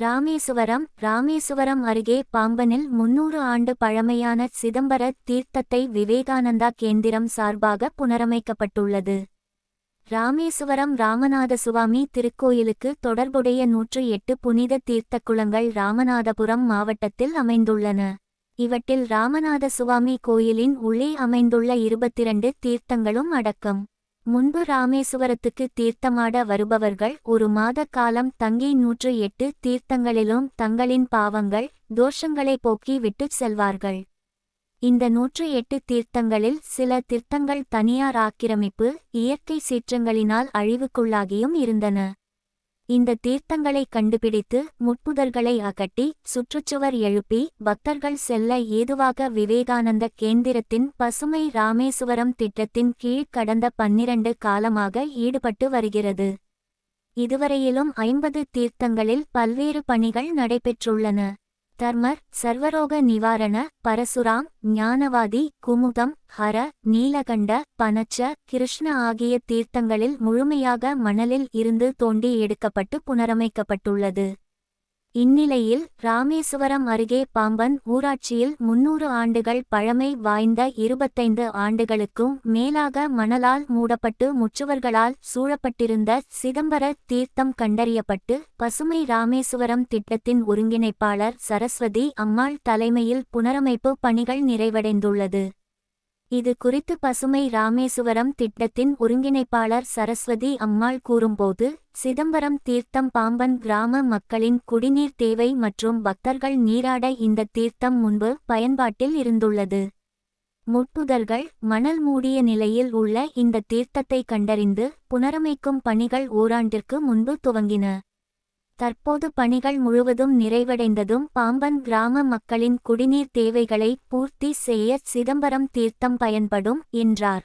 ராமேசுவரம் ராமேசுவரம் அருகே பாம்பனில் முன்னூறு ஆண்டு பழமையான சிதம்பர தீர்த்தத்தை விவேகானந்தா கேந்திரம் சார்பாக புனரமைக்கப்பட்டுள்ளது. ராமேசுவரம் ராமநாத சுவாமி திருக்கோயிலுக்கு தொடர்புடைய நூற்று எட்டு புனித தீர்த்த குளங்கள் ராமநாதபுரம் மாவட்டத்தில் அமைந்துள்ளன. இவற்றில் ராமநாத சுவாமி கோயிலின் உள்ளே அமைந்துள்ள இருபத்திரண்டு தீர்த்தங்களும் அடக்கம். முன்பு ராமேசுவரத்துக்கு தீர்த்தமாட வருபவர்கள் ஒரு மாத காலம் தங்கி நூற்று எட்டு தீர்த்தங்களிலும் தங்களின் பாவங்கள் தோஷங்களை போக்கி விட்டுச் செல்வார்கள். இந்த நூற்று எட்டு தீர்த்தங்களில் சில தீர்த்தங்கள் தனியார் ஆக்கிரமிப்பு இயற்கை சீற்றங்களினால் அழிவுக்குள்ளாகியும் இருந்தன. இந்த தீர்த்தங்களை கண்டுபிடித்து முட்புதர்களை அகட்டி சுற்றுச்சுவர் எழுப்பி பக்தர்கள் செல்ல ஏதுவாக விவேகானந்த கேந்திரத்தின் பசுமை ராமேசுவரம் திட்டத்தின் கீழ் கடந்த பன்னிரண்டு காலமாக ஈடுபட்டு வருகிறது. இதுவரையிலும் ஐம்பது தீர்த்தங்களில் பல்வேறு பணிகள் நடைபெற்றுள்ளன. தர்மர் சர்வரோக நிவாரண பரசுராம் ஞானவாதி குமுதம் ஹர நீலகண்ட பனச்ச கிருஷ்ண ஆகிய தீர்த்தங்களில் முழுமையாக மணலில் இருந்து தோண்டி எடுக்கப்பட்டு புனரமைக்கப்பட்டுள்ளது. இந்நிலையில் ராமேசுவரம் அருகே பாம்பன் ஊராட்சியில் முன்னூறு ஆண்டுகள் பழமை வாய்ந்த இருபத்தைந்து ஆண்டுகளுக்கும் மேலாக மணலால் மூடப்பட்டு முச்சுவர்களால் சூழப்பட்டிருந்த சிதம்பர தீர்த்தம் கண்டறியப்பட்டு பசுமை ராமேசுவரம் திட்டத்தின் ஒருங்கிணைப்பாளர் சரஸ்வதி அம்மாள் தலைமையில் புனரமைப்பு பணிகள் நிறைவடைந்துள்ளது. இது குறித்து பசுமை ராமேசுவரம் திட்டத்தின் ஒருங்கிணைப்பாளர் சரஸ்வதி அம்மாள் கூறும்போது சிதம்பரம் தீர்த்தம் பாம்பன் கிராம மக்களின் குடிநீர் தேவை மற்றும் பக்தர்கள் நீராட இந்த தீர்த்தம் முன்பு பயன்பாட்டில் இருந்துள்ளது. முட்புதர்கள் மணல் மூடிய நிலையில் உள்ள இந்த தீர்த்தத்தை கண்டறிந்து புனரமைக்கும் பணிகள் ஓராண்டிற்கு முன்பு துவங்கின. தற்போது பணிகள் முழுவதும் நிறைவடைந்ததும் பாம்பன் கிராம மக்களின் குடிநீர் தேவைகளை பூர்த்தி செய்ய சிதம்பரம் தீர்த்தம் பயன்படும் என்றார்.